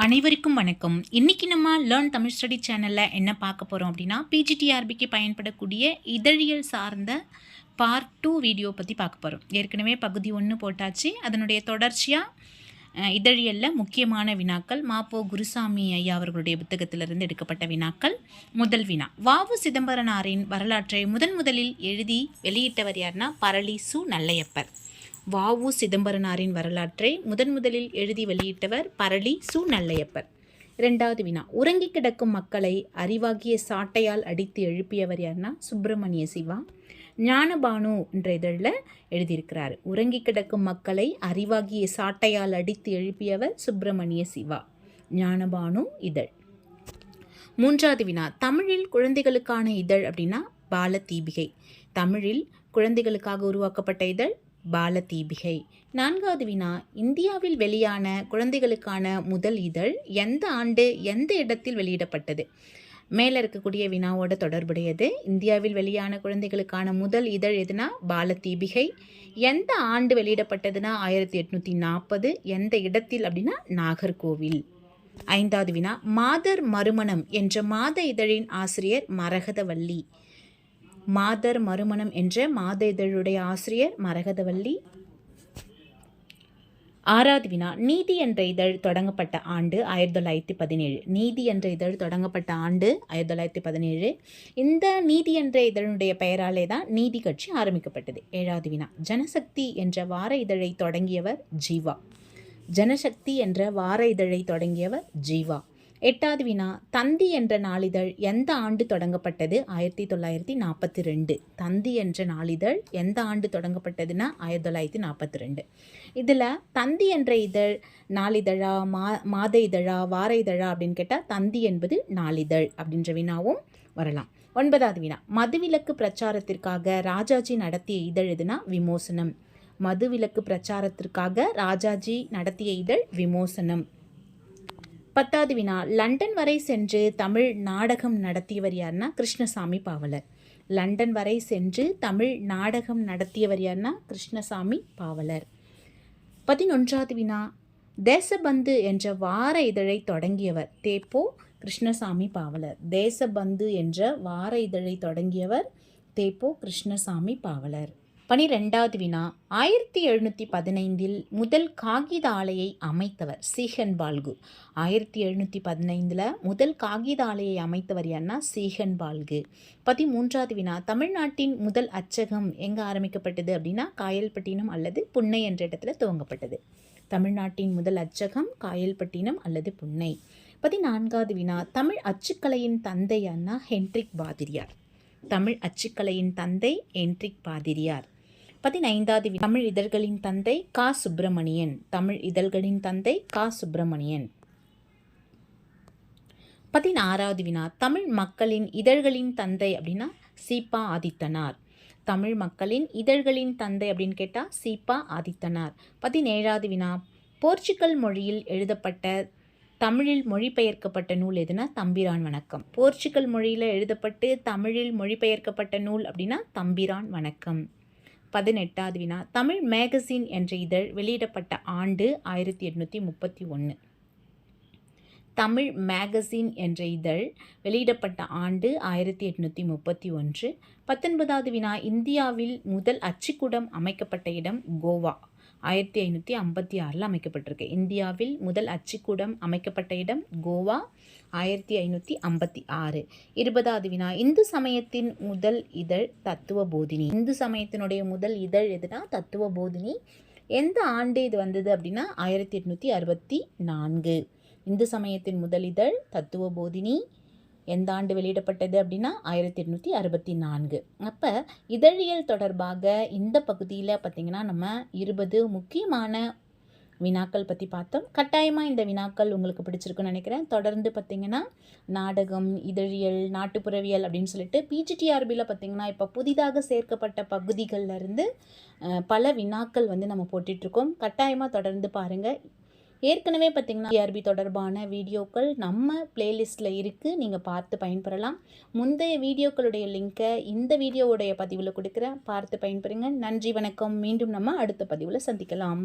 அனைவருக்கும் வணக்கம். இன்னைக்கு நம்ம லேர்ன் தமிழ் ஸ்டடி சேனலில் என்ன பார்க்க போகிறோம் அப்படின்னா பிஜிடிஆர்பிக்கு பயன்படக்கூடிய இதழியல் சார்ந்த பார்ட் டூ வீடியோ பற்றி பார்க்க போகிறோம் ஏற்கனவே பகுதி ஒன்று போட்டாச்சு. அதனுடைய தொடர்ச்சியாக இதழியலில் முக்கியமான வினாக்கள் மாப்போ குருசாமி ஐயா அவர்களுடைய புத்தகத்திலிருந்து எடுக்கப்பட்ட வினாக்கள் முதல் வினா. வாவு சிதம்பரனாரின் வரலாற்றை முதன் முதலில் எழுதி வெளியிட்டவர் யாருன்னா பரளி சு நல்லையப்பர். வாவு சிதம்பரனாரின் வரலாற்றை முதன் முதலில் எழுதி வெளியிட்டவர் பரளி சு நல்லையப்பர். இரண்டாவது வினா. உறங்கி கிடக்கும் மக்களை அறிவாகிய சாட்டையால் அடித்து எழுப்பியவர் யார்னா சுப்பிரமணிய சிவா. ஞானபானு என்ற இதழில் எழுதியிருக்கிறார். உறங்கி கிடக்கும் மக்களை அறிவாகிய சாட்டையால் அடித்து எழுப்பியவர் சுப்பிரமணிய சிவா. ஞானபானு இதழ். மூன்றாவது வினா. தமிழில் குழந்தைகளுக்கான இதழ் அப்படின்னா பாலதீபிகை. தமிழில் குழந்தைகளுக்காக உருவாக்கப்பட்ட இதழ் பாலதீபிகை. நான்காவது வினா இந்தியாவில் வெளியான குழந்தைகளுக்கான முதல் இதழ் எந்த ஆண்டு எந்த இடத்தில் வெளியிடப்பட்டது? மேலே இருக்கக்கூடிய வினாவோட தொடர்புடையது. இந்தியாவில் வெளியான குழந்தைகளுக்கான முதல் இதழ் எதுனா பாலதீபிகை. எந்த ஆண்டு வெளியிடப்பட்டதுன்னா ஆயிரத்தி எட்நூற்றி நாற்பது. எந்த இடத்தில் அப்படின்னா நாகர்கோவில். ஐந்தாவது வினா மாதர் மறுமணம் என்ற மாத இதழின் ஆசிரியர் மரகதவல்லி. மாதர் மறுமணம் என்ற மாத இதழுடைய ஆசிரியர் மரகதவல்லி. ஆறாவது வினா நீதி என்ற இதழ் தொடங்கப்பட்ட ஆண்டு ஆயிரத்தி தொள்ளாயிரத்தி பதினேழு. நீதி என்ற இதழ் தொடங்கப்பட்ட ஆண்டு ஆயிரத்தி தொள்ளாயிரத்தி பதினேழு. இந்த நீதி என்ற இதழுடைய பெயராலே தான் நீதி கட்சி ஆரம்பிக்கப்பட்டது. ஏழாவது வினா ஜனசக்தி என்ற வார இதழை தொடங்கியவர் ஜீவா. ஜனசக்தி என்ற வார இதழை தொடங்கியவர் ஜீவா. எட்டாவது வினா தந்தி என்ற நாளிதழ் எந்த ஆண்டு தொடங்கப்பட்டது? ஆயிரத்தி தொள்ளாயிரத்தி நாற்பத்தி ரெண்டு தந்தி என்ற நாளிதழ் எந்த ஆண்டு தொடங்கப்பட்டதுன்னா ஆயிரத்தி தொள்ளாயிரத்தி நாற்பத்தி ரெண்டு இதில் தந்தி என்ற இதழ் நாளிதழா மா மாத இதழா வார இதழா அப்படின்னு கேட்டால் தந்தி என்பது நாளிதழ் அப்படின்ற வினாவும் வரலாம். ஒன்பதாவது வினா மதுவிலக்கு பிரச்சாரத்திற்காக ராஜாஜி நடத்திய இதழ் எதுனா விமோசனம். மதுவிலக்கு பிரச்சாரத்திற்காக ராஜாஜி நடத்திய இதழ் விமோசனம். பத்தாவது வினா லண்டன் வரை சென்று தமிழ் நாடகம் நடத்தியவர் யாருன்னா கிருஷ்ணசாமி பாவலர். லண்டன் வரை சென்று தமிழ் நாடகம் நடத்தியவர் யாருன்னா கிருஷ்ணசாமி பாவலர். பதினொன்றாவது வினா தேசபந்து என்ற வார இதழை தொடங்கியவர் தேப்போ கிருஷ்ணசாமி பாவலர். தேசபந்து என்ற வார இதழை தொடங்கியவர் தேப்போ கிருஷ்ணசாமி பாவலர். பனிரெண்டாவது வினா. ஆயிரத்தி எழுநூற்றி பதினைந்தில் முதல் காகித ஆலையை அமைத்தவர் சீகன் பால்கு. ஆயிரத்தி எழுநூற்றி பதினைந்தில் முதல் காகித ஆலையை அமைத்தவர் யாருன்னா சீகன் பால்கு. பதிமூன்றாவது வினா. தமிழ்நாட்டின் முதல் அச்சகம் எங்கே ஆரம்பிக்கப்பட்டது அப்படின்னா காயல்பட்டினம் அல்லது புன்னை என்ற இடத்துல துவங்கப்பட்டது. தமிழ்நாட்டின் முதல் அச்சகம் காயல்பட்டினம் அல்லது புன்னை. பதினான்காவது வினா. தமிழ் அச்சுக்கலையின் தந்தை அண்ணா ஹென்ட்ரிக் பாதிரியார். தமிழ் அச்சுக்கலையின் தந்தை ஹென்ட்ரிக் பாதிரியார். பதினைந்தாவது தமிழ் இதழ்களின் தந்தை கா. சுப்பிரமணியன். தமிழ் இதழ்களின் தந்தை கா. சுப்பிரமணியன். பதினாறாவது வினா தமிழ் மக்களின் இதழ்களின் தந்தை அப்படின்னா சீப்பா ஆதித்தனார். தமிழ் மக்களின் இதழ்களின் தந்தை அப்படின்னு கேட்டால் சீப்பா ஆதித்தனார். பதினேழாவது வினா போர்ச்சுகல் மொழியில் எழுதப்பட்ட தமிழில் மொழிபெயர்க்கப்பட்ட நூல் எதுனா தம்பிரான் வணக்கம். போர்ச்சுகல் மொழியில் எழுதப்பட்டு தமிழில் மொழிபெயர்க்கப்பட்ட நூல் அப்படின்னா தம்பிரான் வணக்கம். பதினெட்டாவது வினா. தமிழ் மேகசின் என்ற இதழ் வெளியிடப்பட்ட ஆண்டு ஆயிரத்தி எட்நூற்றி முப்பத்தி ஒன்று தமிழ் மேகசின் என்ற இதழ் வெளியிடப்பட்ட ஆண்டு ஆயிரத்தி எட்நூற்றி முப்பத்தி ஒன்று. பத்தொன்பதாவது வினா. இந்தியாவில் முதல் அச்சுக்கூடம் அமைக்கப்பட்ட இடம் கோவா. ஆயிரத்தி ஐநூற்றி ஐம்பத்தி ஆறில் அமைக்கப்பட்டிருக்கு. இந்தியாவில் முதல் அச்சுக்கூடம் அமைக்கப்பட்ட இடம் கோவா. ஆயிரத்தி ஐநூற்றி ஐம்பத்தி ஆறு. இருபதாவது வினா. இந்து சமயத்தின் முதல் இதழ் தத்துவ போதினி இந்து சமயத்தினுடைய முதல் இதழ் எதுனா? தத்துவ போதினி எந்த ஆண்டு இது வந்தது அப்படின்னா? ஆயிரத்தி எட்நூற்றி அறுபத்தி நான்கு. இந்து சமயத்தின் முதல் இதழ் தத்துவ போதினி எந்த ஆண்டு வெளியிடப்பட்டது அப்படின்னா? ஆயிரத்தி எட்நூற்றி அறுபத்தி நான்கு. அப்போ இதழியல் தொடர்பாக இந்த பகுதியில் பார்த்திங்கன்னா நம்ம இருபது முக்கியமான வினாக்கள் பற்றி பார்த்தோம். கட்டாயமாக இந்த வினாக்கள் உங்களுக்கு பிடிச்சிருக்குன்னு நினைக்கிறேன். தொடர்ந்து பார்த்திங்கன்னா நாடகம் இதழியல் நாட்டுப்புறவியல் அப்படின்னு சொல்லிட்டு பிஜிடிஆர்பியில் பார்த்திங்கன்னா இப்போ புதிதாக சேர்க்கப்பட்ட பகுதிகளில் பல வினாக்கள் வந்து நம்ம போட்டுட்ருக்கோம். கட்டாயமாக தொடர்ந்து பாருங்கள் ஏற்கனவே பார்த்திங்கன்னா டிஆர்பி தொடர்பான வீடியோக்கள் நம்ம பிளேலிஸ்ட்டில் இருக்குது நீங்கள் பார்த்து பயன்பெறலாம். முந்தைய வீடியோக்களுடைய லிங்க்கை இந்த வீடியோவுடைய பதிவில் கொடுக்குறேன். பார்த்து பயன்பெறுங்க. நன்றி வணக்கம். மீண்டும் நம்ம அடுத்த பதிவில் சந்திக்கலாம்.